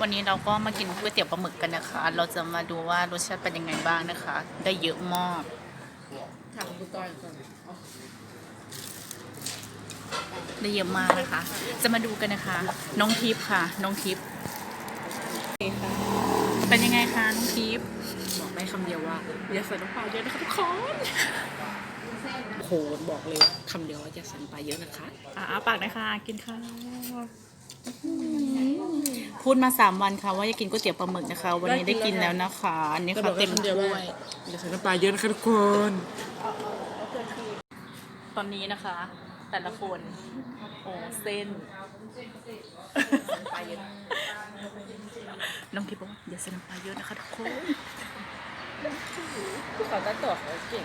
วันนี้เราก็มากินก๋วยเตี๋ยวปลาหมึกกันนะคะ เราจะมาดูว่ารสชาติเป็นยังไงบ้างนะคะ ได้เยอะมากถามคุณก้อยก่อนได้เยอะมากนะคะ จะมาดูกันนะคะ น้องทิพย์ค่ะ น้องทิพย์เป็นยังไงคะน้องทิพย์บอกได้คำเดียวว่าอย่าใส่น้ำปลาเยอะนะคะทุกคนโอ้โหบอกเลยคำเดียวว่าอย่าใส่น้ำปลาเยอะนะคะอะอาปากนะคะกินข้าว พูดมาสามวันค่ะว่าจะกินก๋วยเตี๋ยวปลาหมึกนะคะ วันนี้ได้กินแล้วนะคะ อันนี้แต่บค่ะอกได้เต็มคำเดียวถ้ว่าวยอย่าใส่น้ำปลาเยอะนะคะทุกคน ตอนนี้นะคะ แต่ละคนโอ้เส้นปลาเยอะน้องทิพย์บอกว่าอย่าใส่น้ำปลาเยอะนะคะทุกคนเขาตัดต่อเขาเก่ง